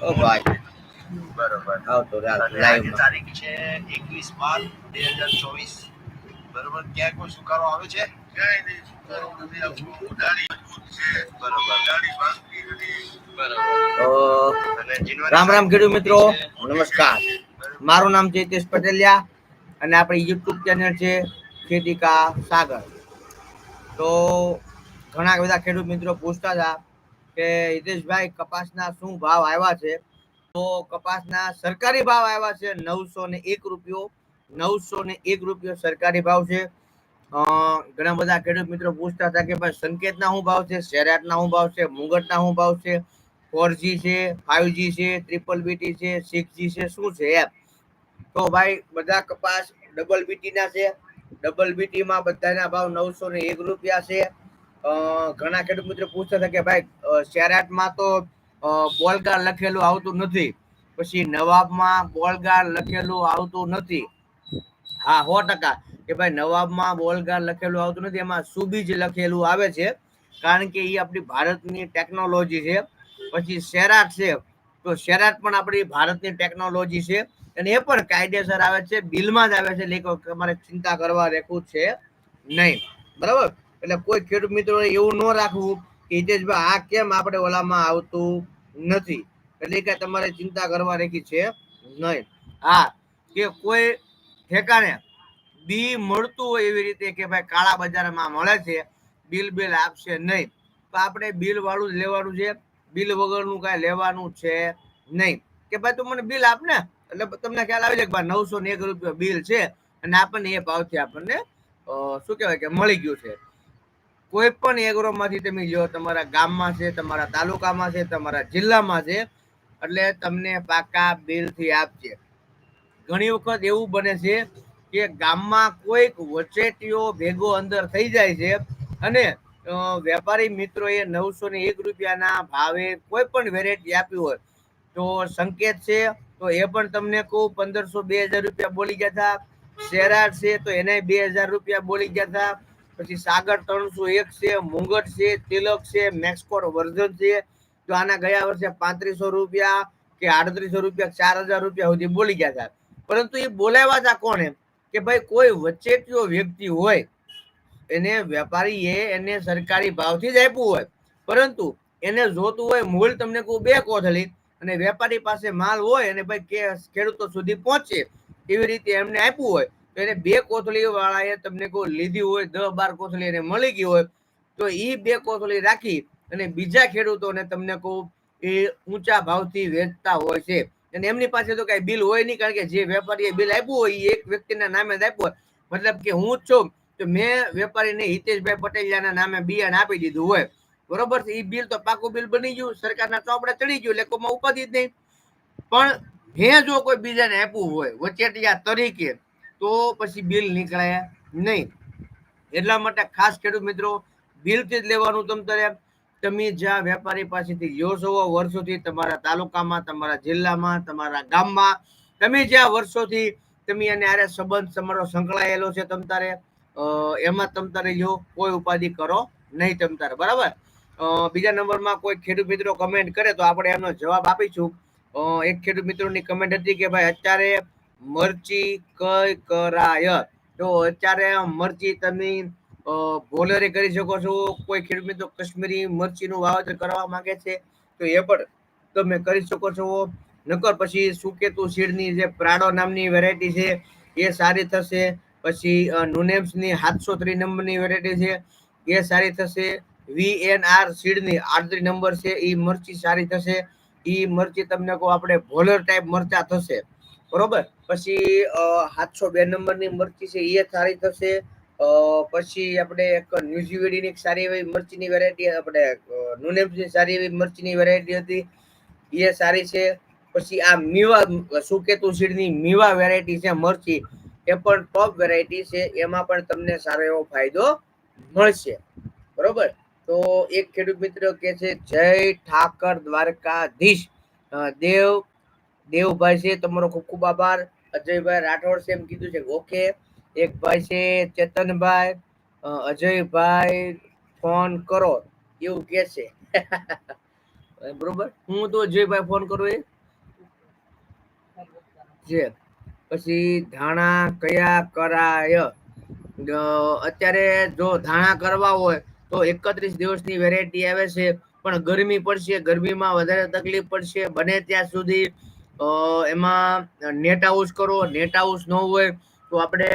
ઓ ભાઈ. બરોબર. આવતો લાઈવ તારીખ છે એકવીસ માર્ચ બે હજાર ચોવીસ. બરોબર? ક્યાં કોઈ સુકારો આવે છે? ક્યાંય નહીં સુકારો નથી. આવતો ઉડાડી મજબૂત છે. બરોબર. દાઢી ભાંગતી નથી બરોબર. રામ રામ ખેડૂત મિત્રો. નમસ્કાર. મારું નામ છે હિતેશ પટેલિયા અને આપણી યુટ્યુબ ચેનલ છે ખેતી કા સાગર. તો ઘણા બધા ખેડૂત મિત્રો પૂછતા હતા કે હિતેશભાઈ, કપાસના શું ભાવ આવ્યા છે? તો કપાસના સરકારી ભાવ આવ્યા છે નવસો ને એક રૂપિયો. નવસો ને એક રૂપિયો સરકારી ભાવ છે. ઘણા બધા ખેડૂત મિત્રો પૂછતા હતા કે ભાઈ સંકેતના શું ભાવ છે? શેરાટના શું ભાવ છે? મુંગટના શું ભાવ છે? ફોર જી છે ફાઈવ જી છે ટ્રિપલ બીટી છે સિક્સ જી છે, શું છે એમ? તો ભાઈ બધા કપાસ ડબલ બીટીના છે. ડબલ બીટીમાં બધાના ભાવ નવસો ને એક રૂપિયા છે. ઘણા ખેડૂત મિત્રો પૂછતા હતા કે ભાઈ શેરાટમાં તો બોલગાર લખેલું આવતું નથી. પછી નવાબમાં બોલગાર લખેલું આવતું નથી. હા, સો ટકા. કે ભાઈ, નવાબમાં બોલગાર લખેલું આવતું નથી, એમાં સુબીજ લખેલું આવે છે. કારણ કે એ આપણી ભારતની ટેકનોલોજી છે. પછી શેરાટ છે. તો શેરાટ પણ આપણી ભારતની ટેકનોલોજી છે. અને એ પણ કાયદેસર આવે છે. બિલમાં જ આવે છે. એટલે તમારે ચિંતા કરવા રેખું છે નહીં. બરાબર? એટલે કોઈ ખેડૂત મિત્રો એવું ન રાખવું કે હિતેશભાઈ આ કેમ આપણે ઓલામાં આવતું નથી? એટલે કે તમારે ચિંતા કરવા રેખી છે નહીં. હા, કે કોઈ ઠેકાણે બી મળતું હોય એવી રીતે કે ભાઈ કાળા બજારમાં મળે છે, બિલ બિલ આપશે નહીં. તો આપણે બિલ વાળું જ લેવાનું છે, બિલ વગરનું કાંઈ લેવાનું છે નહીં. કે ભાઈ તું મને બિલ આપ ને એટલે તમને ખ્યાલ આવી જાય કે ભાઈ નવસો ને એક રૂપિયા બિલ છે, અને આપણને એ ભાવથી આપણને શું કહેવાય કે મળી ગયું છે. કોઈ પણ એગ્રોમાંથી તમે લ્યો, તમારા ગામમાં છે, તમારા તાલુકામાં છે, તમારા જિલ્લામાં છે, એટલે તમને પાકા બિલથી આપશે ઘણી વખત એવું બને છે કે ગામમાં કોઈક વચેટીઓ ભેગો અંદર થઈ જાય છે અને વેપારી મિત્રોએ નવસો ને એક રૂપિયાના ભાવે કોઈ પણ વેરાયટી આપી હોય, તો સંકેત છે, તો એ પણ તમને કહું, પંદરસો બે હજાર રૂપિયા બોલી ગયા હતા શેરાટ છે, તો એને બે હજાર રૂપિયા બોલી ગયા હતા પછી સાગર ત્રણસો એક છે, મુંગટ છે, તિલક છે, મેક્સકોર વર્ઝન છે. તો આના ગયા વર્ષે પાંત્રીસો રૂપિયા કે આડત્રીસો રૂપિયા, ચાર હજાર રૂપિયા સુધી બોલી ગયા હતા. પરંતુ એ બોલાવ્યા હતા કોને કે ભાઈ, કોઈ વચેટીયો વ્યક્તિ હોય, એને વેપારીએ એને સરકારી ભાવથી જ આપ્યું હોય. પરંતુ એને જોતું હોય, મૂળ તમને કહું બે કોથળી અને વેપારી પાસે માલ હોય, અને ભાઈ કે ખેડૂતો સુધી પહોંચે, એવી રીતે એમને આપ્યું હોય. તો એને બે કોથળી વાળાએ તમને કોઈ લીધી હોય દસ બાર કોથળી એને મળી ગઈ હોય, તો એ બે કોથળી રાખી અને બીજા ખેડૂતોને તમને કહું, એ ઊંચા ભાવથી વેચતા હોય છે. અને એમની પાસે તો કઈ બિલ હોય નહીં, કારણ કે જે વેપારીએ બિલ આપ્યું હોય એ એક વ્યક્તિના નામે જ આપ્યું હોય. મતલબ કે હું જ છું, તો મેં વેપારીને હિતેશભાઈ પટેલિયાના નામે બિયાણ આપી દીધું હોય. બરોબર છે એ બિલ તો પાકું બિલ બની ગયું, સરકારના ચોપડે ચડી ગયું, એટલે ઉપાધિ જ નહીં. પણ હે જો કોઈ બીજાને આપ્યું હોય, વચેટિયા તરીકે તો પછી બિલ નીકળે નહીં. એટલા માટે ખાસ ખેડૂત મિત્રો બિલથી જ લેવાનું તમ તારે તમે જ્યાં વેપારી પાસેથી લ્યો છો, વર્ષોથી તમારા તાલુકામાં, તમારા જિલ્લામાં, તમારા ગામમાં, તમે જ્યાં વર્ષોથી તમે એને આરે સંબંધ તમારો સંકળાયેલો છે તમ તારે એમાં તમ તારે લ્યો, કોઈ ઉપાધિ કરો નહીં તમ તારે, બરાબર? બીજા નંબરમાં કોઈ ખેડૂત મિત્રો કમેન્ટ કરે તો આપણે એમનો જવાબ આપીશું. એક ખેડૂત મિત્રોની કમેન્ટ હતી કે ભાઈ, અત્યારે મરચી કઈ કરાય? તો અત્યારે મરચી તમે બોલરે કરી શકો છો. કોઈ ખેડૂત મિત્રો કશ્મીરી મરચીનું વાવેતર કરવા માંગે છે. તો એ પણ તમે કરી શકો છો. નકર પછી સુકેતુ સીડની જે પ્રાડો નામની વેરાયટી છે, એ સારી થશે. પછી નુનેમ્સની સાતસો ત્રી નંબરની વેરાયટી છે, એ સારી થશે. વી એન આર સીડની આડત્રીસ નંબર છે એ મરચી સારી થશે. એ મરચી તમને કહું આપણે ભોલર ટાઈપ મરચા થશે. બરોબર? પછી સાતસો બે નંબરની મરચી છે એ સારી થશે. પછી આપણે એક ન્યુઝીવેડીની સારી એવી મરચીની વેરાયટી આપણે નુનેમ્સની સારી એવી મરચીની વેરાયટી હતી. એ સારી છે. પછી આ મીવા, સુકેતુ સીડની મીવા વેરાયટી છે મરચી, એ પણ ટોપ વેરાયટી છે. એમાં પણ તમને સારો એવો ફાયદો મળશે. બરોબર? તો એક ખેડૂત મિત્ર કે છે, જય ઠાકર દ્વારકાધીશ. દેવ દેવભાઈ છે, તમારો ખૂબ ખૂબ આભાર. અજયભાઈ રાઠોડ છે એમ કીધું છે, ઓકે. એક ભાઈ છે, ચેતનભાઈ. અજયભાઈ, ફોન કરો, એવું કે છે. બરોબર? હું તો અજયભાઈ ફોન કરું એ. છે પછી ધાણા કયા કરાય? અત્યારે જો ધાણા કરવા હોય, તો એકત્રીસ દિવસની વેરાયટી આવે છે, પણ ગરમી પડશે, ગરમીમાં વધારે તકલીફ પડશે, બને ત્યાં સુધી એમાં નેટ હાઉસ કરો નેટ હાઉસ ન હોય તો આપણે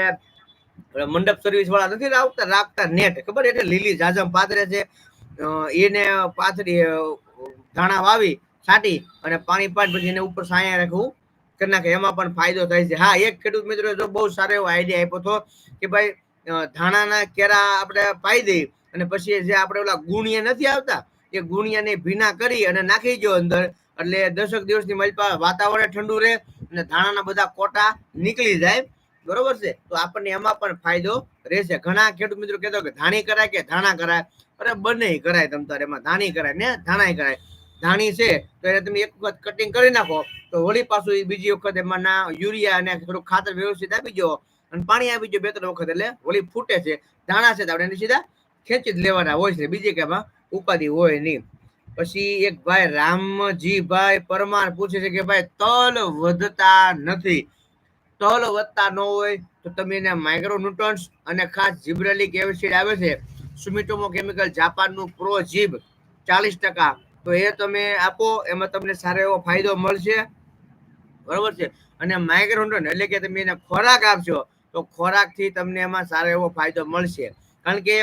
મંડપ સર્વિસ વાળા નથી રાખતા રાખતા નેટ ખબર? એટલે લીલી જાજમ પાથરે છે. એને પાથરી ધાણા વાવી, છાંટી અને પાણી પાડી પછી એને ઉપર સાયા રાખવું કરી નાખે. એમાં પણ ફાયદો થાય છે. હા, એક ખેડૂત મિત્રો તો બહુ સારો એવો આઈડિયા આપ્યો હતો કે ભાઈ ધાણાના કેરા આપણે પાઈ દઈ અને પછી જે આપણે ઓલા ગુણિયા નથી આવતા, એ ગુણિયાને ભીના કરી અને નાખી ગયો અંદર. એટલે દસક દિવસની મલપા વાતાવરણ ઠંડુ રહે અને ધાણાના બધા કોટા નીકળી જાય. બરોબર છે? તો આપણને એમાં પણ ફાયદો રહેશે. ઘણા ખેડૂત મિત્રો કહેતો કે ધાણી કરાય કે ધાણા કરાય? અરે બંને કરાય તમ તારે. એમાં ધાણી કરાય ને ધાણાય કરાય. ધાણી છે તો એને તમે એક વખત કટિંગ કરી નાખો, તો વળી પાછું બીજી વખત એમાં ના યુરિયા અને થોડું ખાતર વ્યવસ્થિત આપી દો અને પાણી આપી દો બે ત્રણ વખત એટલે વળી ફૂટે છે. ધાણા છે તો આપણે સીધા ખેંચી જ લેવાના હોય છે. બીજી કે એમાં ઉપાધિ હોય નહીં. પછી એક ભાઈ રામજીભાઈ પરમાર પૂછે છે કે ભાઈ, તલ વધતા નથી. તલ વધતા ન હોય તો તમે એને માઇક્રોન્યુટ્રન્સ અને ખાસ જીબ્રેલિક એસિડ આવે છે સુમિટોમો કેમિકલ જાપાનનું પ્રો જીબ ચાલીસ ટકા. તો એ તમે આપો, એમાં તમને સારો એવો ફાયદો મળશે. બરોબર છે? અને માઇક્રોન્યુટ્રન એટલે કે તમે એને ખોરાક આપશો, તો ખોરાકથી તમને એમાં સારો એવો ફાયદો મળશે. કારણ કે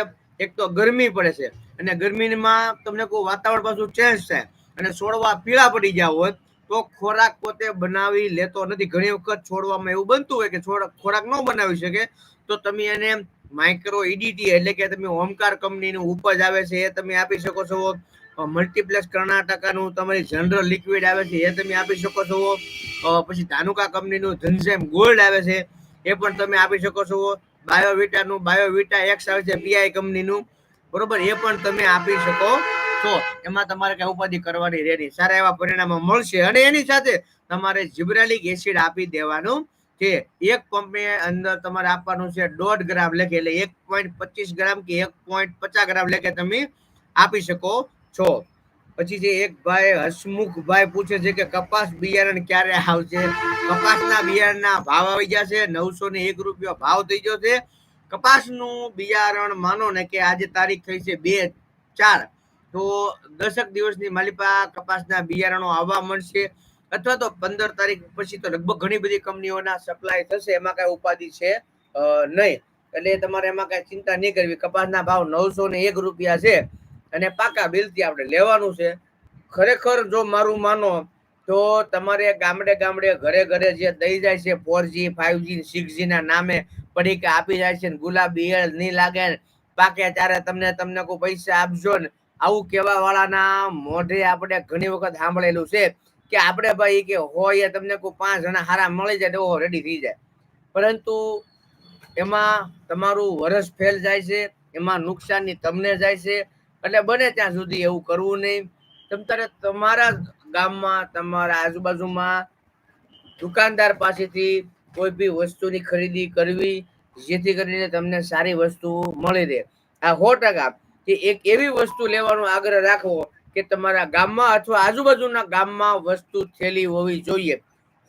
એક તો ગરમી પડે છે. અને ગરમીમાં તમને કોઈ વાતાવરણ પાછું ચેન્જ થાય અને છોડવા પીળા પડી ગયા હોત તો ખોરાક પોતે બનાવી લેતો નથી. ઘણી વખત છોડવામાં એવું બનતું હોય કે છોડ, ખોરાક ન બનાવી શકે, તો તમે એને માઇક્રો ઈડીટી એટલે કે તમે ઓમકાર કંપનીનું ઉપજ આવે છે એ તમે આપી શકો છો. મલ્ટીપ્લેક્સ કર્ણાટકાનું તમારી જનરલ લિક્વિડ આવે છે એ તમે આપી શકો છો. પછી ધાનુકા કંપનીનું ધનસેમ ગોલ્ડ આવે છે એ પણ તમે આપી શકો છો. બાયોવિટાનું બાયોવિટા એક્સ આવે છે પીઆઈ કંપનીનું બરોબર? એ પણ તમે આપી શકો. છો એમાં તમારે કઈ ઉપાધિ કરવાની રહે નહીં સારા એવા પરિણામો મળશે. અને એની સાથે તમારે જીબ્રાલિક એસિડ આપી દેવાનું છે એક પંપની અંદર તમારે આપવાનું છે દોઢ ગ્રામ લેખે. એટલે એક પોઈન્ટ પચીસ ગ્રામ કે એક પોઈન્ટ પચાસ ગ્રામ લેખે તમે આપી શકો છો. પછી જે એક ભાઈ હસમુખભાઈ પૂછે છે કે કપાસ બિયારણ ક્યારે આવશે? કપાસના બિયારણના ભાવ આવી ગયા છે નવસો ને એક રૂપિયો ભાવ થઈ ગયો છે કપાસનું બિયારણ માનો ને કે આજે તારીખ થઈ છે બે ચાર, તો દસક દિવસની માલિપા કપાસના બિયારણો આવવા મળશે અથવા તો પંદર તારીખ પછી તો લગભગ ઘણી બધી કંપનીઓના સપ્લાય થશે, એમાં કઈ ઉપાધિ છે નહીં. એટલે તમારે એમાં કઈ ચિંતા નહીં કરવી. કપાસના ભાવ નવસો ને એક રૂપિયા છે અને પાકા બિલથી આપણે લેવાનું છે. ખરેખર જો મારું માનો તો તમારે ગામડે ગામડે ઘરે ઘરે જે દઈ જાય છે four G five G six જીના નામે પડીકા આપી જાય છે ગુલાબી ઈયળ નહીં લાગે પાકે ત્યારે તમને તમને કોઈ પૈસા આપજો ને. આવું કહેવા વાળાના મોઢે આપણે ઘણી વખત સાંભળેલું છે કે આપણે ભાઈ કે હોય તમને કોઈ પાંચ જણા હારા મળી જાય તો રેડી થઈ જાય. પરંતુ એમાં તમારું વરસ ફેલ જાય છે, એમાં નુકસાની તમને જાય છે, એટલે બને ત્યાં સુધી એવું કરવું નહીં. તમ તારે તમારા ગામમાં, તમારા આજુબાજુમાં દુકાનદાર પાસેથી કોઈ બી વસ્તુની ખરીદી કરવી, જેથી કરીને તમને સારી વસ્તુ મળી રહે. આ સો ટકા કે એક એવી વસ્તુ લેવાનો આગ્રહ રાખવો કે તમારા ગામમાં અથવા આજુબાજુના ગામમાં વસ્તુ થેલી હોવી જોઈએ.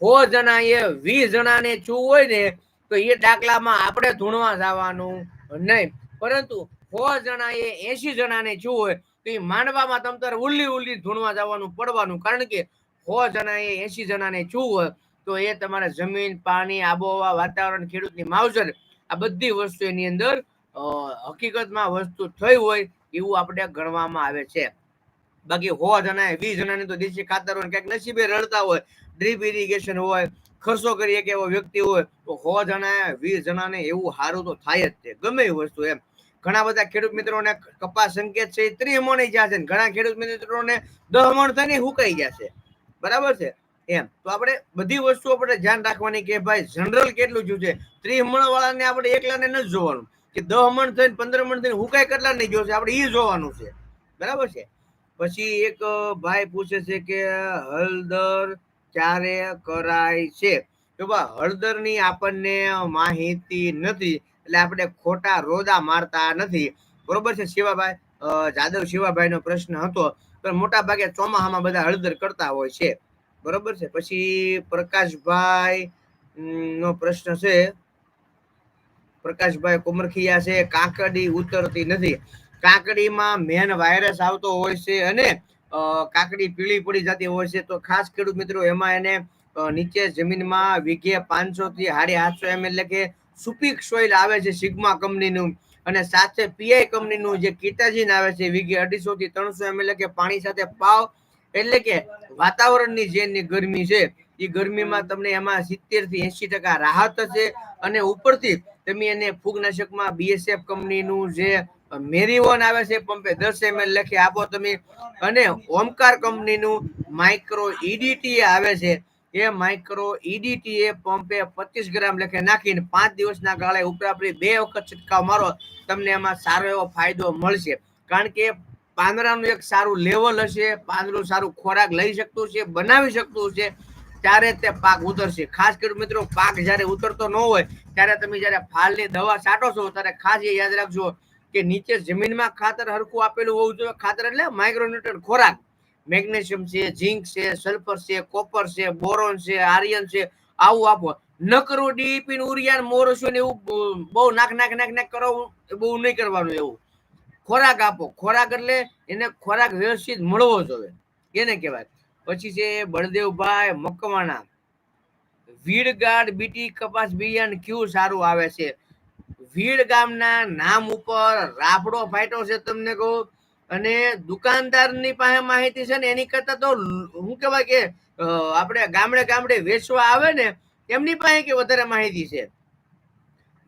સો જણા એ વીસ જણાને છું હોય ને, તો એ દાખલામાં આપણે ધૂણવા જવાનું નહીં. પરંતુ સો જણા એ એસી જણાને છું હોય, તો એ માંડવામાં તમ તારે ઉલ્લી ઉલ્લી ધૂણવા જવાનું પડવાનું. કારણ કે સો જણા એ એસી જણાને છું હોય તો એ તમારે જમીન, પાણી, આબોહવા, વાતાવરણ, ખેડૂતની માવજત, આ બધી વસ્તુ એની અંદર હકીકતમાં વસ્તુ થઈ હોય એવું આપણે ગણવામાં આવે છે. બાકી સો જણા વીસ જણાની તો દેશી ખાતર હોય ક્યાંક નસીબે રડતા હોય ડ્રીપ ઇરિગેશન હોય, ખર્ચો કરીએ કે એવો વ્યક્તિ હોય, તો સો જણા વીસ જણાને એવું સારું તો થાય જ છે. ગમે એ વસ્તુ એમ. ઘણા બધા ખેડૂત મિત્રોને કપાસ સંકેત છે, એ ત્રીસ મણ ગયા છે ઘણા ખેડૂત મિત્રોને દહ મણ થઈને હુકાઈ છે. બરાબર છે? એમ. તો આપણે બધી વસ્તુ આપણે ધ્યાન રાખવાની કે ભાઈ જનરલ કેટલું થયું છે? ત્રીસ વાળાને આપણે એકલાને નથી જોવાનું. કે દહ મણ થઈને પંદર મણ થઈને હુકાય કેટલા નહીં જોશે આપણે એ જોવાનું છે. બરાબર છે? પછી એક ભાઈ પૂછે છે કે હળદર ક્યારે કરાય છે? તો બા હળદરની આપણને માહિતી નથી, એટલે આપણે ખોટા રોદા મારતા નથી. બરોબર છે શિવાભાઈ? જાદવ શિવાભાઈ નો પ્રશ્ન હતો. પણ મોટા ભાગે ચોમાસામાં બધા હળદર કરતા હોય છે. બરોબર છે? પછી પ્રકાશભાઈ નો પ્રશ્ન છે. પ્રકાશભાઈ કુમરખિયા છે. કાકડી ઉતરતી નથી. કાકડીમાં મેન વાયરસ આવતો હોય છે અને કાકડી પીળી પડી જતી હોય છે. તો ખાસ ખેડૂત મિત્રો, એમાં એને નીચે જમીનમાં વીઘે પાંચસો થી સાડી આઠસો એમ એટલે કે સુપીક સોઇલ આવે છે સિગ્મા કંપનીનું. અને સાથે પીઆઈ કંપનીનું જે કીટાજીન આવે છે, વીઘે અઢીસો થી ત્રણસો એમ એટલે કે પાણી સાથે પાવ એટલે કે વાતાવરણની જે ગરમી છે એ ગરમીમાં તમને એમાં સિત્તેરથી એસી ટકા રાહત હશે અને ઉપરથી તમે એને ફૂગનાશકમાં બીએસએફ કંપનીનું જે મેરીવોન આવે છે, પંપે દસ એમએલ લખી આપો તમે. અને ઓમકાર કંપનીનું માઇક્રો ઈડીટી આવે છે. એ માઇક્રો ઈડીટી એ પંપે પચીસ ગ્રામ લખે નાખીને પાંચ દિવસના ગાળે ઉપરાપરી બે વખત છંટકાવ મારો, તમને એમાં સારો એવો ફાયદો મળશે. કારણ કે પાંદડાનું એક સારું લેવલ હશે, પાંદડું સારું ખોરાક લઈ શકતું છે, બનાવી શકતું છે, ત્યારે તે પાક ઉતરશે. ખાસ કરી મિત્રો, પાક જ્યારે ઉતરતો ન હોય, ત્યારે તમે જ્યારે ફાલની દવા છાંટો છો, ત્યારે ખાસ એ યાદ રાખજો કે નીચે જમીનમાં ખાતર હરખું આપેલું હોવું જોઈએ. ખાતર એટલે માઇક્રોન્યુટ્રન ખોરાક. મેગ્નેશિયમ છે, ઝીંક છે સલ્ફર છે કોપર છે બોરોન છે, આર્યન છે, આવું આપો. નકરું ડીપી ઉરિયાન મોરસો ને એવું બહુ નાખ નાખ નાખ નાખ કરો બહુ નહીં કરવાનું એવું. ખોરાક આપો. ખોરાક એટલે એને ખોરાક વ્યવસ્થિત મળવો જોઈએ. એને કહેવાય. પછી છે બળદેવભાઈ મકવાણા. વીડગાડ બીટી કપાસ બિયારણ કયું સારું આવે છે? વીડ ગામના નામ ઉપર રાફડો ફાટ્યો છે તમને કહું. અને દુકાનદારની પાસે માહિતી છે ને એની કરતા તો શું કહેવાય કે આપણે ગામડે ગામડે વેચવા આવે ને, એમની પાસે કે વધારે માહિતી છે?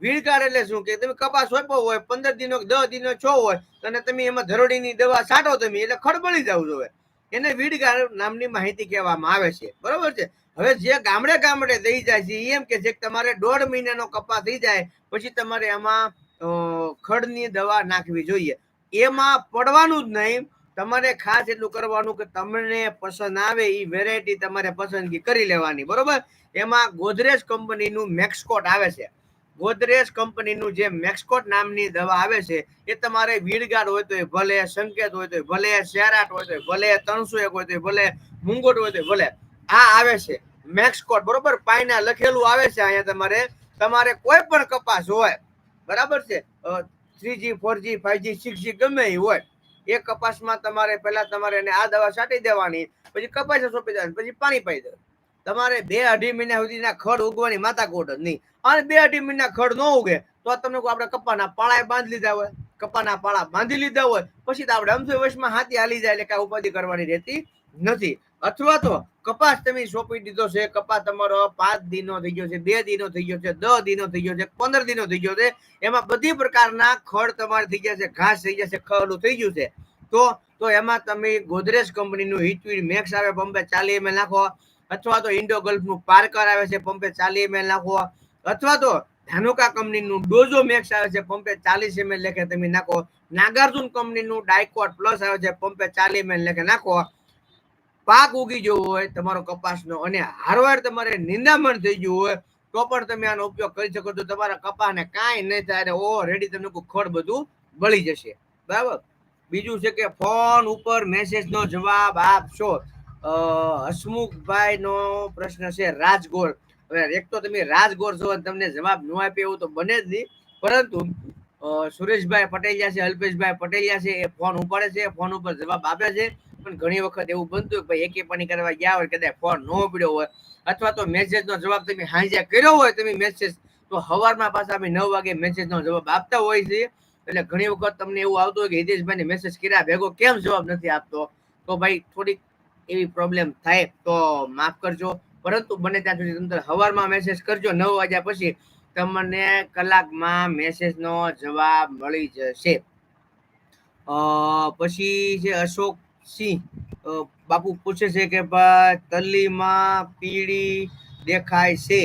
વીડગાડ એટલે શું કે તમે કપાસ સોંપ્યો હોય, પંદર દિનો, દસ દિનો, છો હોય અને તમે એમાં ધરોડીની દવા છાંટો તમે, એટલે ખડબડી જવું જોઈએ. એને વીડગાડ નામની માહિતી કહેવામાં આવે છે. બરોબર છે? હવે જે ગામડે ગામડે દઈ જાય છે એમ કે છે કે તમારે દોઢ મહિનાનો કપાસ થઈ જાય, પછી તમારે એમાં ખડની દવા નાખવી જોઈએ. એમાં પડવાનું જ નહીં. તમારે ખાસ એટલું કરવાનું કે તમને પસંદ આવે એ વેરાયટી તમારે પસંદગી કરી લેવાની. બરોબર? એમાં ગોદરેજ કંપનીનું મેક્સકોટ આવે છે. ગોદરેજ કંપનીનું જે મેક્સકોટ નામની દવા આવે છે, એ તમારે વીડગાડ હોય તો ભલે, સંકેત હોય તો ભલે શેરાટ હોય તો ભલે, ત્રણસો એક હોય તો ભલે, મુંગોટ હોય તો ભલે, આ આવે છે મેક્સકોટ, બરોબર? પાયના લખેલું આવે છે અહીંયા તમારે તમારે કોઈ પણ કપાસ હોય, બરાબર છે? થ્રીજી, ફોરજી, ફાઈવજી, સિક્સજી ગમે એ હોય, એ કપાસમાં તમારે પહેલા તમારે એને આ દવા છાંટી દેવાની, પછી કપાસ સોંપી દેવાની, પછી પાણી પાઈ દેવાનું. તમારે બે અઢી મહિના સુધીના ખડ ઉગવાની માથાકૂટ જ નહીં. અને બે અઢી મહિના ખડ ન ઉગે, તો તમને કોઈ આપણે કપાના પાળા બાંધી લીધા હોય કપાના પાળા બાંધી લીધા હોય, પછી તો આપણે અમસો વર્ષમાં હાથી હાલી જાય એટલે કાંઈ ઉપાધિ કરવાની રહેતી નથી. અથવા તો કપાસ તમે સોંપી દીધો છે, કપાસ તમારો પાંચ દિનો થઈ ગયો છે, બે દિનો થઈ ગયો છે, દસ દિનો થઈ ગયો છે, પંદર દિનો થઈ ગયો છે, એમાં બધી પ્રકારના ખડ તમારે થઈ ગયા છે, ઘાસ થઈ ગયા છે ખડું થઈ ગયું છે. તો તો એમાં તમે ગોદરેજ કંપનીનું હિટવીડ મેક્સ આવે, પંપે ચાલી એમએલ નાખો, અથવા તો ઇન્ડો ગલ્ફનું પાર્કર આવે છે, પંપે ચાલી એમએલ નાખો અથવા તો ધાનુકા કંપનીનું ડોઝો મેક્સ આવે છે, પંપે ચાલીસ એમએલ લેખે તમે નાખો. નાગાર્જુન કંપનીનું ડાયકોટ પ્લસ આવે છે, પંપે ચાલીસ એમએલ લેખે નાખો. પાક ઉગી જવો હોય, તમારો કપાસનો અને હારવાર તમારે નિંદામણ થઈ ગયું હોય, તો પણ તમે આનો ઉપયોગ કરી શકો છો. તમારા કપાસને કાંઈ નહીં થાય અને ઓ રેડી તમને ખડ બધું બળી જશે. બરાબર? બીજું છે કે ફોન ઉપર મેસેજનો જવાબ આપશો. હસમુખભાઈનો પ્રશ્ન છે રાજગોળ એક તો તમે રાજગોળ છો અને તમને જવાબ ન આપે એવું તો બને જ નહીં. પરંતુ સુરેશભાઈ પટેલિયા છે, અલ્પેશભાઈ પટેલિયા છે, એ ફોન ઉપાડે છે, ફોન ઉપર જવાબ આપે છે. પણ ઘણી વખત એવું બનતું હોય ભાઈ એકે પાણી કરવા ગયા હોય, કદાચ ફોન ન ઉપડ્યો હોય, અથવા તો મેસેજનો જવાબ તમે હાંજ્યા કર્યો હોય, તમે મેસેજ તો સવારમાં પાછા અમે નવ વાગે મેસેજનો જવાબ આપતા હોય છે એટલે ઘણી વખત તમને એવું આવતું હોય કે હિતેશભાઈને મેસેજ કર્યા, ભેગો કેમ જવાબ નથી આપતો? તો ભાઈ થોડીક એવી પ્રોબ્લેમ થાય, તો માફ કરજો. પરંતુ બને ત્યાં સુધી તમે સવારમાં મેસેજ કરજો, નવ વાગ્યા પછી તમને કલાકમાં મેસેજનો જવાબ મળી જશે. પછી છે અશોક સિંહ બાપુ પૂછે છે કે ભાઈ તલીમાં પીળી દેખાય છે,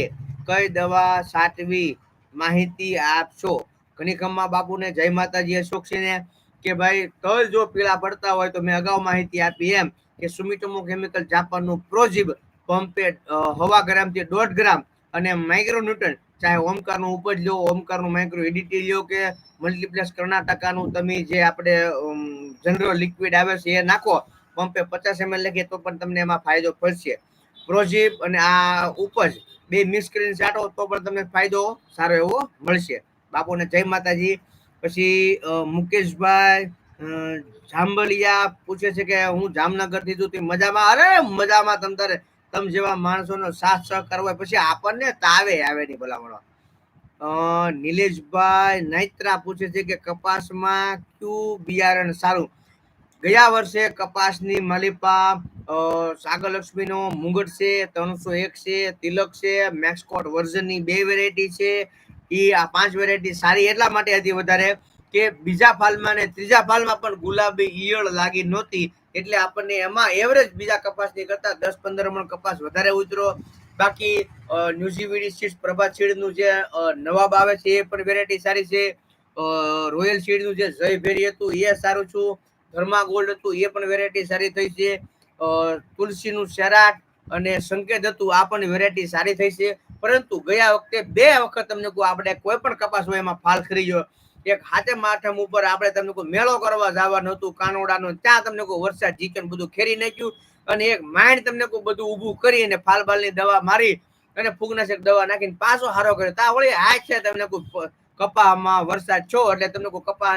કઈ દવા સાચવી માહિતી આપશો? ઘણીખમમાં બાપુને જય માતાજી, અશોક સિંહને કે ભાઈ, તલ જો પીળા પડતા હોય તો મેં અગાઉ માહિતી આપી એમ કે સુમિટોમો કેમિકલ જાપાનનું પ્રોજીબ પંપે હવા ગ્રામથી દોઢ ગ્રામ અને માઇક્રોન્યુટન ચાહે ઓમકારનું ઉપજ લો, ઓમકારનું માઇક્રો એડિટી લ્યો કે મલ્ટીપ્લેક્સ કર્ણાટકાનું તમે જે આપણે જનરલ લિક્વિડ આવે છે એ નાખો, પંપે પચાસ એમએલ લખીએ તો પણ તમને એમાં ફાયદો પડશે પ્રોજીપ અને આ ઉપજ બે મિક્સ કરીને છાંટો તો પણ તમને ફાયદો સારો એવો મળશે. બાપુને જય માતાજી. પછી મુકેશભાઈ જાંબલિયા પૂછે છે કે હું જામનગરથી છું, તે મજામાં? અરે, મજામાં તમ તારે. તમ જેવા માણસોનો સાથ સહકાર હોય, પછી આપણને તાવે આવે નહીં ભલામણો. નિલેશભાઈ નૈત્રા પૂછે છે કે કપાસમાં કયું બિયારણ સારું? ગયા વર્ષે કપાસની માલિપા સાગરલક્ષ્મીનો સાગર લક્ષ્મીનો મુંગટ છે, ત્રણસો એક છે, તિલક છે, મેક્સકોટ વર્ઝનની બે વેરાયટી છે. એ આ પાંચ વેરાયટી સારી એટલા માટે હતી વધારે કે બીજા ફાલમાં ને ત્રીજા ફાલમાં પણ ગુલાબી ઈયળ લાગી નહોતી. એટલે આપણને એમાં એવરેજ બીજા કપાસની કરતા દસ પંદર મણ કપાસ વધારે ઉતરો. બાકી ન્યુઝીવીડી સીડ્સ પ્રભાત સીડનું જે નવાબ આવે છે, એ પણ વેરાયટી સારી છે. રોયલ સીડનું જે જય ભેરી હતું, એ સારું છું. ધર્મા ગોલ્ડ હતું, એ પણ વેરાયટી સારી થઈ છે. તુલસીનું શેરાટ અને સંકેત હતું, આ પણ વેરાયટી સારી થઈ છે. પરંતુ ગયા વખતે બે વખત તમને કહું, આપણે કોઈ પણ કપાસ હોય એમાં ફાલ ખરી ગયો. એક હાથે માથમ ઉપર આપણે તમને કોઈ મેળો કરવા જવાનું હતું, કાનોડાનો, ત્યાં તમને કોઈ વરસાદ જીચન બધું ખેરી નાખ્યું અને એક માઇન્ડ તમને કોઈ બધું ઊભું કરી અને ફાલ બાલની દવા મારી અને ફૂગનાશક દવા નાખીને પાછો હારો કર્યો. તા વળી આ છે તમને કોઈ કપામાં વરસાદ છો એટલે તમને કોઈ કપા,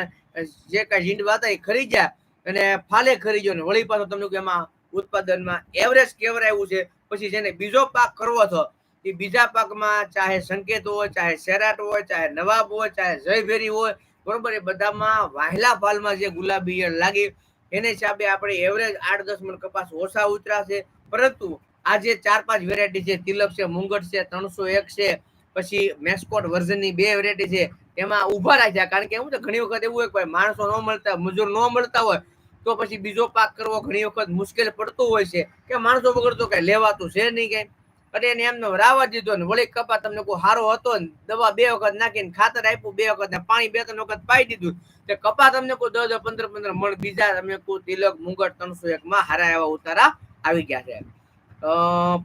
જે કાંઈ જીંડવા હતા એ ખરી જાય અને ફાલે ખરી ગયો વળી પાછો તમને એમાં ઉત્પાદનમાં એવરેજ કેવરાયું છે. પછી જેને બીજો પાક કરવો હતો એ બીજા પાકમાં ચાહે સંકેત હોય, ચાહે સેરાટ હોય, ચાહે નવાબ હોય, ચાહે જયભેરી હોય, બરોબર, એ બધામાં વાહેલા ફાલમાં જે ગુલાબી ઈયળ લાગી, એને હિસાબે આપણે એવરેજ આઠ દસ મણ કપાસ ઓછા ઉતરાશે. પરંતુ આ જે ચાર પાંચ વેરાયટી છે, તિલક છે મુંગટ છે, ત્રણસો એક છે, પછી મેસ્કોટ વર્ઝનની બે વેરાયટી છે, એમાં ઊભા રાખ્યા. કારણ કે એવું છે ઘણી વખત એવું હોય કે માણસો ન મળતા, મજૂર ન મળતા હોય, તો પછી બીજો પાક કરવો ઘણી વખત મુશ્કેલ પડતું હોય છે. કે માણસો વગર તો કઈ લેવાતું છે નહીં કઈ. અને એને એમનો રાવા દીધો ને વળી કપા તમને કોઈ હારો હતો ને, દવા બે વખત નાખીને ખાતર આપ્યું, બે વખત ને પાણી બે ત્રણ વખત પાઈ દીધું. તે કપા તમને કોઈ દસ પંદર પંદર મણ બીજા તમને કોઈ તિલક, મુગટ ત્રણસો એક માં હારા એવા ઉતારા આવી ગયા છે.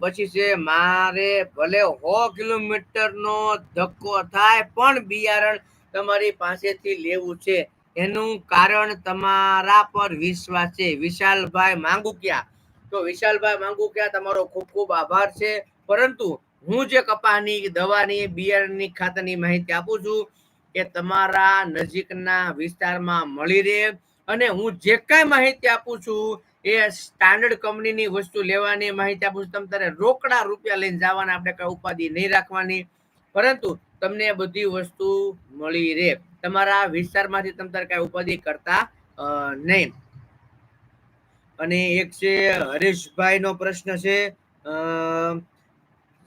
પછી છે મારે ભલે સો કિલોમીટર નો ધક્કો થાય, પણ બિયારણ તમારી પાસેથી લેવું છે. એનું કારણ તમારા પર વિશ્વાસ છે. વિશાલભાઈ માંગુ ક્યાં તો વિશાલભાઈ માંગુ ક્યાં તમારો ખૂબ ખૂબ આભાર છે. પરંતુ હું જે કપાની દવાની બિયારણની ખાતરની માહિતી આપું છું એ તમારા નજીકના વિસ્તારમાં મળી રહે અને હું જે કાંઈ માહિતી આપું છું એ સ્ટાન્ડર્ડ કંપનીની વસ્તુ લેવાની માહિતી આપું છું. તમે તારે રોકડા રૂપિયા લઈને જવાના આપણે કાંઈ ઉપાધિ નહીં રાખવાની. પરંતુ તમને બધી વસ્તુ મળી રહે. તમારા વિસ્તારમાંથી તમે તારે કાંઈ ઉપાધિ કરતા નહીં. અને એક છે હરીશભાઈનો પ્રશ્ન છે અ,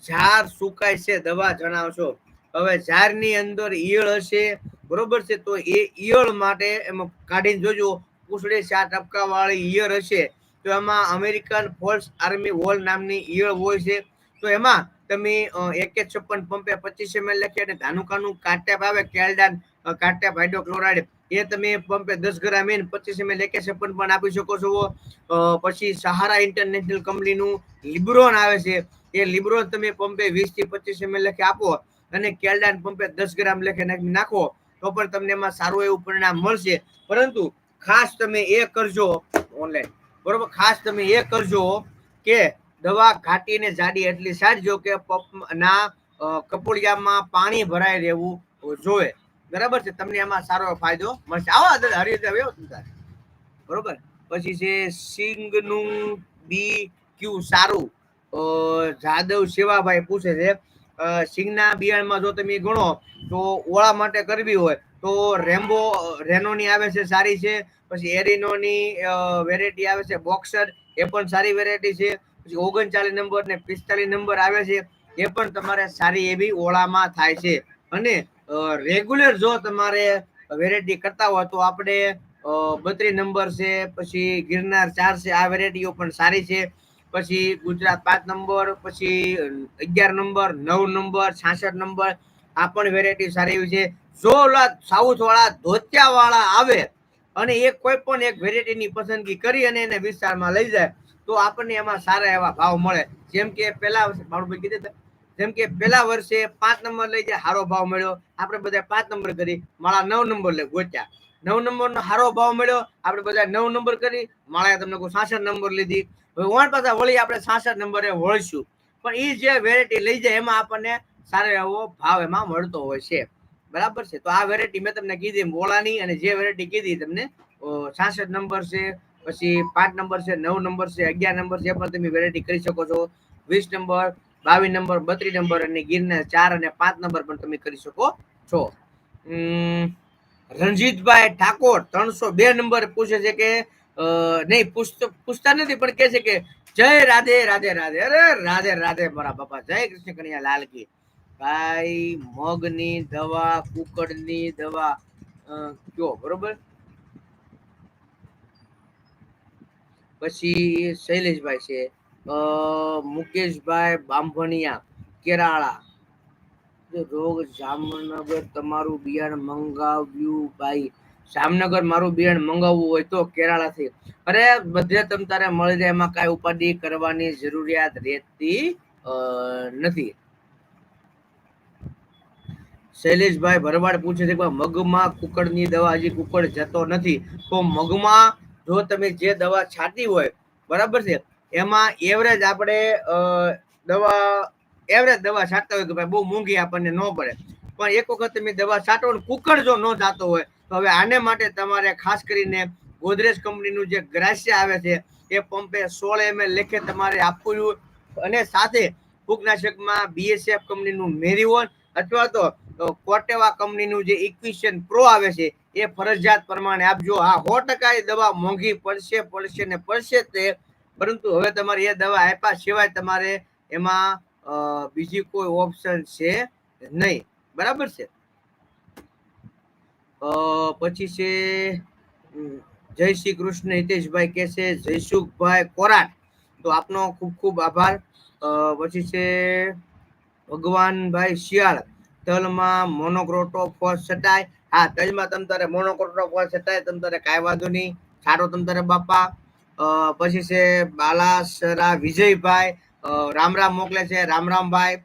ઝાડ સુકાય છે, દવા જણાવશો. હવે ઝારની અંદર ઈયળ હશે, બરોબર છે? તો એ ઈયળ માટે એમાં કાઢીને જોજો, પૂછડે ચાર ટપકા વાળી ઈયળ હશે. તો એમાં અમેરિકન ફોલ્સ આર્મી વોલ નામની ઈયળ હોય છે. તો એમાં તમે એક છપ્પન પંપે પચીસ એમએલ લખી અને ધાનુકાનું કાટ્યાપ આવે, કેલ્ડાન કાટ્યાપ હાઇડ્રોક્લોરાઇડ એ તમે પંપે દસ ગ્રામ એન પચીસ એમએલ એક સેપન પણ આપી શકો છો. પછી સહારા ઇન્ટરનેશનલ કંપનીનું લિબ્રોન આવે છે. એ લિબ્રોન તમે પંપે વીસથી પચીસ એમએલ લખી આપો અને કેલ્ડાન પંપે દસ ગ્રામ લખે નાખી તો પણ તમને એમાં સારું એવું પરિણામ મળશે. પરંતુ ખાસ તમે એ કરજો ઓનલાઈન બરોબર? ખાસ તમે એ કરજો કે દવા ઘાટીને જાડી એટલી સાડજો કે પપ ના કપોળિયામાં પાણી ભરાઈ રહેવું જોઈએ. બરાબર છે, તમને એમાં સારો ફાયદો મળશે. આવો રીતે આવ્યો? તું બરોબર. પછી છે, સિંગનું બી ક્યુ સારું. જાદવ સેવાભાઈ પૂછે છે સિંગના બિયાણમાં જો તમે ગણો, તો ઓળા માટે કરવી હોય, તો રેમ્બો રેનોની આવે છે, સારી છે. પછી એરિનોની વેરાયટી આવે છે, બોક્સર, એ પણ સારી વેરાયટી છે. પછી ઓગણચાલીસ નંબર ને પિસ્તાલીસ નંબર આવે છે, એ પણ તમારે સારી એવી ઓળામાં થાય છે. અને રેગ્યુલર જો તમારે વેરાયટી કરતા હોય તો આપણે બત્રીસ નંબર છે, પછી ગિરનાર ચાર છે, આ વેરાયટીઓ પણ સારી છે. પછી ગુજરાત પાંચ નંબર પછી અગિયાર નંબર નવ નંબર છાસઠ નંબર આ પણ વેરાયટી સારી એવી છે. જો સાઉથ વાળા ધોતિયા વાળા આવે અને એ કોઈ પણ એક વેરાયટીની પસંદગી કરી અને એને વિસ્તારમાં લઈ જાય, તો આપણને એમાં સારા એવા ભાવ મળે. જેમ કે પેલા મારું ભાઈ કીધું જેમ કે પેલા વર્ષે પાંચ નંબર લઈ જાય સારો ભાવ મળ્યો. આપણે બધા પાંચ નંબર કરી, માળા નવ નંબર લે ગોચ્યા. નવ નંબરનો સારો ભાવ મળ્યો, આપણે બધા નવ નંબર કરી, માળાએ તમને કોઈ સાસઠ નંબર લીધી. હવે વણ પાછા વળી આપણે સાસઠ નંબરે વળશું. પણ એ જે વેરાયટી લઈ જાય, એમાં આપણને સારો એવો ભાવ એમાં મળતો હોય છે. બરાબર છે? તો આ વેરાયટી મેં તમને કીધી મોળાની અને જે વેરાયટી કીધી તમને સાસઠ નંબર છે, પછી પાંચ નંબર છે, નવ નંબર છે, અગિયાર નંબર છે, એ પણ તમે વેરાયટી કરી શકો છો. વીસ નંબર બાવીસ નંબર બત્રીસ નંબર અને ગીરના ચાર અને પાંચ નંબર પણ તમે કરી શકો છો. રણજીતભાઈ ઠાકોર ત્રણસો બે નંબર પૂછે છે કે નહીં પૂછતા નથી પણ કે છે કે જય રાધે રાધે રાધે અરે રાધે રાધે મારા બાપા જય કૃષ્ણ કનૈયા લાલ ભાઈ મગની દવા કુકડની દવા અ, કયો બરોબર? પછી શૈલેષભાઈ છે. મુકેશભાઈ બાંભણિયા, કેરાળા. રોગ જામનગર તમારું બિયારણ મંગાવ્યું ભાઈ. જામનગર મારું બિયારણ મંગાવવું હોય તો કેરાળાથી. અરે, બધે તમ તારે મળી જાય, એમાં કાંઈ ઉપાધિ કરવાની જરૂરિયાત રહેતી નથી. શૈલેષભાઈ ભરવાડ પૂછે છે કે મગમાં કુકડની દવા હજી કુકડ જતો નથી. તો મગમાં જો તમે જે દવા છાંટી હોય, બરાબર છે? એમાં એવરેજ આપણે દવા એવરેજ દવા છાંટતા હોય કે ભાઈ બહુ મોંઘી આપણને ન પડે. પણ એક વખત તમે દવા છાંટો ને કુકર જો ન જાતો હોય, તો હવે આને માટે તમારે ખાસ કરીને ગોદરેજ કંપનીનું જે ગ્રાસ્ય આવે છે, એ પંપે સોળ એમએલ લેખે તમારે આપવું. અને સાથે ફૂગનાશકમાં બીએસએફ કંપનીનું મેરીઓન અથવા તો કોટેવા કંપનીનું જે ઇક્વિશન પ્રો આવે છે, એ ફરજિયાત પ્રમાણે આપજો. હા સો ટકા એ દવા મોંઘી પડશે પડશે ને પડશે તે પરંતુ હવે તમારે એ દવા આપ્યા સિવાય તમારે એમાં બીજી કોઈ ઓપ્શન છે નહીં. બરાબર છે? પછી છે જય શ્રી કૃષ્ણ હિતેશભાઈ કે છે જયસુખભાઈ કોરાટ. તો આપનો ખૂબ ખૂબ આભાર. પછી છે, ભગવાનભાઈ શિયાળ, તલમાં મોનોક્રોટો ફોસ છટાય. હા, તલમાં તમ તારે મોનોક્રોટો ફોસ છટાય, તમ તારે કાંઈ વાંધો નહીં. સારો તમ તારે બાપા. પછી છે બાલાસરા વિજયભાઈ રામ રામ મોકલે છે, રામ રામભાઈ,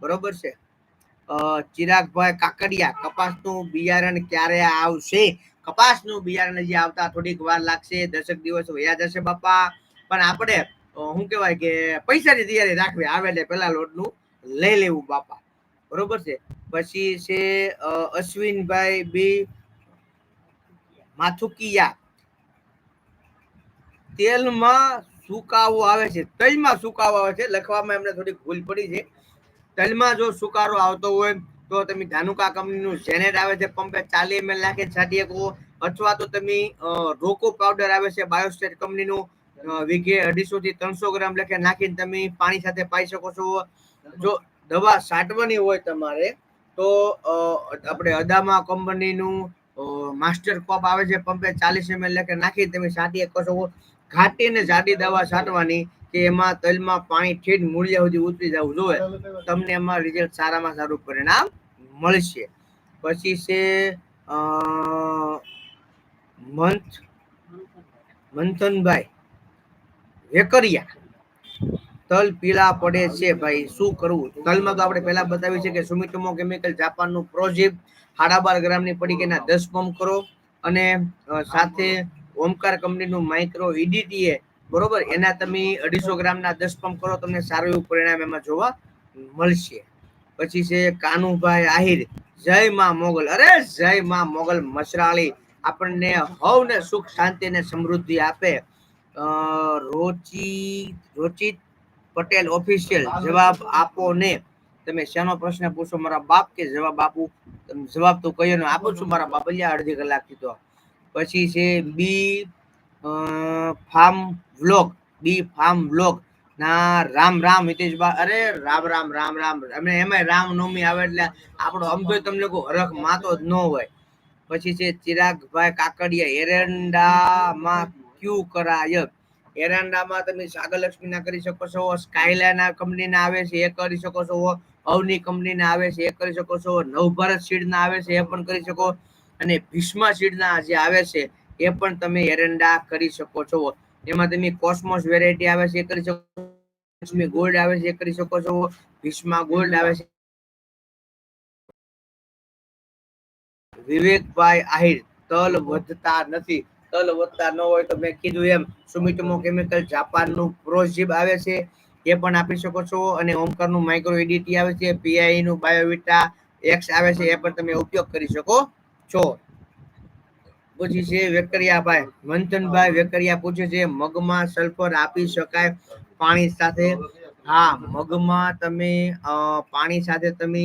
બરોબર છે? ચિરાગભાઈ કાકડિયા, કપાસનું બિયારણ ક્યારે આવશે? કપાસનું બિયારણ હજી આવતા થોડીક વાર લાગશે દશક દિવસ વયા જશે બાપા. પણ આપણે શું કહેવાય કે પૈસાની તૈયારી રાખવી, આવે એટલે પેલા લોટનું લઈ લેવું બાપા. બરોબર છે? પછી છે અશ્વિનભાઈ બી માથુકિયા. તેલમાં સુકાવો આવે છે. તલમાં સુકાવો આવે છે? લખવામાં એમને થોડી ભૂલ પડી છે. તલમાં જો સુકારો આવતો હોય, તો તમે ધાનુકા કંપનીનું જેનેટ આવે છે, પંપે ચાલી એમએલ નાખી છાંટી શકો અથવા તો તમે રોકો પાવડર આવે છે, બાયોસ્ટેટ કંપનીનું વીઘે અઢીસો થી ત્રણસો ગ્રામ લખે, નાખીને તમે પાણી સાથે પાઈ શકો છો. જો દવા છાંટવાની હોય તમારે, તો આપણે અદામા કંપનીનું માસ્ટર કોપ આવે છે, પંપે ચાલીસ એમએલ લખે નાખી તમે સાટી શકો છો. ઘાટી જાડી દવા છાંટવાની કે એમાં તલમાં પાણી ઠેઠ મૂળિયા સુધી ઉતરી જવું જોઈએ, તમને એમાં રિઝલ્ટ સારામાં સારું પરિણામ મળશે. પછી છે મંથ, મંથનભાઈ, વેકરિયા. તલ પીળા પડે છે ભાઈ, શું કરવું? તલમાં તો આપણે પહેલા બતાવી છે કે સુમિટોમો કેમિકલ જાપાનનું પ્રોજેક્ટ સાડા બાર ગ્રામની પડીકીના દસ પંપ કરો અને સાથે ઓમકાર કંપનીનું માઇક્રો ઈડીટીએ બરોબર? એના તમે અઢીસો ગ્રામના દસ પંપ કરો તમને સારું એવું પરિણામ એમાં જોવા મળશે. પછી છે કાનુભાઈ આહિર જય માં મોગલ. અરે જય માં મોગલ મસરાળી આપણને હવને સુખ શાંતિ ને સમૃદ્ધિ આપે. અ, રોચી રોચિત પટેલ ઓફિશિયલ જવાબ આપો ને. તમે શેનો પ્રશ્ન પૂછો? મારા બાપ કે જવાબ આપું? જવાબ તો કયો ને? આપું છું મારા બાપ. અલ્યા અડધી કલાકથી તો પછી છે B farm vlog. B farm vlog. ના, રામ રામ હિતેશભાઈ અરે, રામ રામ રામ રામ. અમે એમાં રામનવમી આવે એટલે આપણો આમ તો તમને કોઈ હરખ માતો જ ન હોય. પછી છે ચિરાગભાઈ કાકડિયા, એરંડામાં ક્યુ કરાય? એરંડામાં તમે સાગરલક્ષ્મીના કરી શકો છો સ્કાયલાના કંપનીના આવે છે, એ કરી શકો છો, અવની કંપનીના આવે છે, એ કરી શકો છો, નવભારત સીડના આવે છે, એ પણ કરી શકો. અને ભીષ્મ સીડના જે આવે છે, એ પણ તમે એરંડા કરી શકો છો. એમાં તમે કોસ્મોસ વેરાયટી આવે છે એ કરી શકો લક્ષ્મી ગોલ્ડ આવે છે એ કરી શકો છો. ભીષ્મા ગોલ્ડ આવે છે. વિવેકભાઈ આહિર, તલ વધતા નથી. તલ વધતા ન હોય તો મેં કીધું એમ સુમિટમો કેમિકલ જાપાનનું પ્રોઝિબ આવે છે, એ પણ આપી શકો છો. અને ઓમકરનું માઇક્રો એડિટી આવે છે પીઆઈ નું બાયોવિટા એક્સ આવે છે, એ પણ તમે ઉપયોગ કરી શકો. છો પછી છે વેકરિયાભાઈ, મંથનભાઈ વેકરિયા પૂછે છે, મગમાં સલ્ફર આપી શકાય પાણી સાથે? હા, મગમાં તમે પાણી સાથે તમે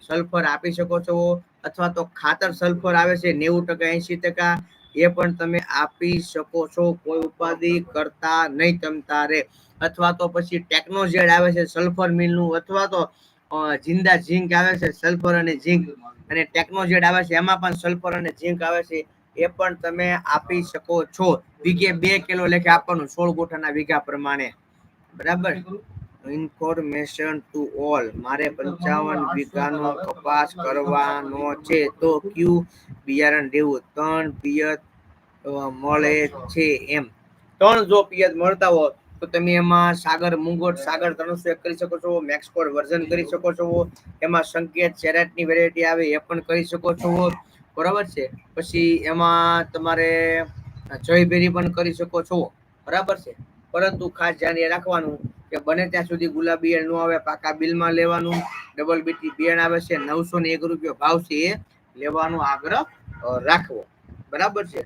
સલ્ફર આપી શકો છો અથવા તો ખાતર સલ્ફર આવે છે, નેવું ટકા, એંશી ટકા, એ પણ તમે આપી શકો છો, કોઈ ઉપાધિ કરતા નહીં તમતા રે અથવા તો પછી ટેકનોજેડ આવે છે સલ્ફર મિલનું અથવા તો જિંદા ઝીંક આવે છે સલ્ફર અને ઝીંક. અને ટેકનોજેડ આવે છે, એમાં પણ સલ્ફર અને ઝીંક આવે છે. એ પણ તમે આપી શકો છો. વીઘે બે કિલો લેખે આપવાનું, સોળ ગોઠાના વીઘા પ્રમાણે. બરાબર? ઇન્ફોર્મેશન ટુ ઓલ મારે પંચાવન વીઘાનો કપાસ કરવાનો છે. તો ક્યુ બિયારણ દેવું? ત્રણ પિયત મળે છે એમ. ત્રણ જો પિયત મળતા હોય તો તમે એમાં સાગર, મુંગોટ, સાગર ત્રણસો એક કરી શકો છો મેક્સકોર વર્ઝન કરી શકો છો, એમાં સંકેત, ચેરેટની વેરાયટી આવે એ પણ કરી શકો છો, બરાબર છે? પછી એમાં તમારે જયભેરી પણ કરી શકો છો, બરાબર છે? પરંતુ ખાસ ધ્યાન એ રાખવાનું કે બને ત્યાં સુધી ગુલાબી ન આવે, પાકા બિલમાં લેવાનું ડબલ બીટી બિયાણ આવે છે, નવસો ને એક રૂપિયો ભાવ છે એ લેવાનો આગ્રહ રાખવો, બરાબર છે?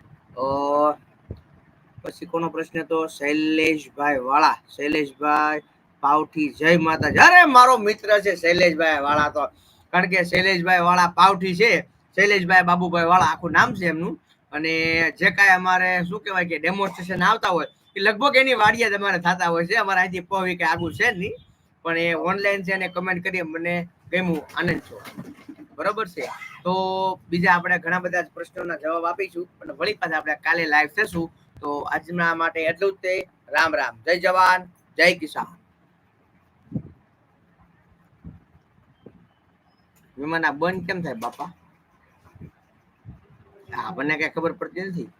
પછી કોનો પ્રશ્ન તો શૈલેષભાઈ વાળા. શૈલેષભાઈ પાવઠી, જય માતાજી. અરે, મારો મિત્ર છે શૈલેષભાઈ વાળા તો. કારણ કે શૈલેષભાઈ વાળા પાવઠી છે. શૈલેષભાઈ બાબુભાઈ વાળા, આખું નામ છે એમનું. અને જે કાંઈ અમારે, શું કહેવાય કે ડેમોન્સ્ટ્રેશન આવતા હોય, એ લગભગ એની વાડિયા જ અમારે થતા હોય છે. અમારે અહીંથી પવી કે આગું છે નહીં. પણ એ ઓનલાઈન છે અને કમેન્ટ કરી મને ગમ્યું, આનંદ છો બરોબર છે? તો બીજા આપણે ઘણા બધા પ્રશ્નોના જવાબ આપીશું. પણ વળી પાછા આપણે કાલે લાઈવ થશું. તો આજના માટે એટલું જ તે. રામ રામ. જય જવાન. જય કિસાન. વિમાન આ બંધ કેમ થાય બાપા? આપણને કઈ ખબર પડતી નથી?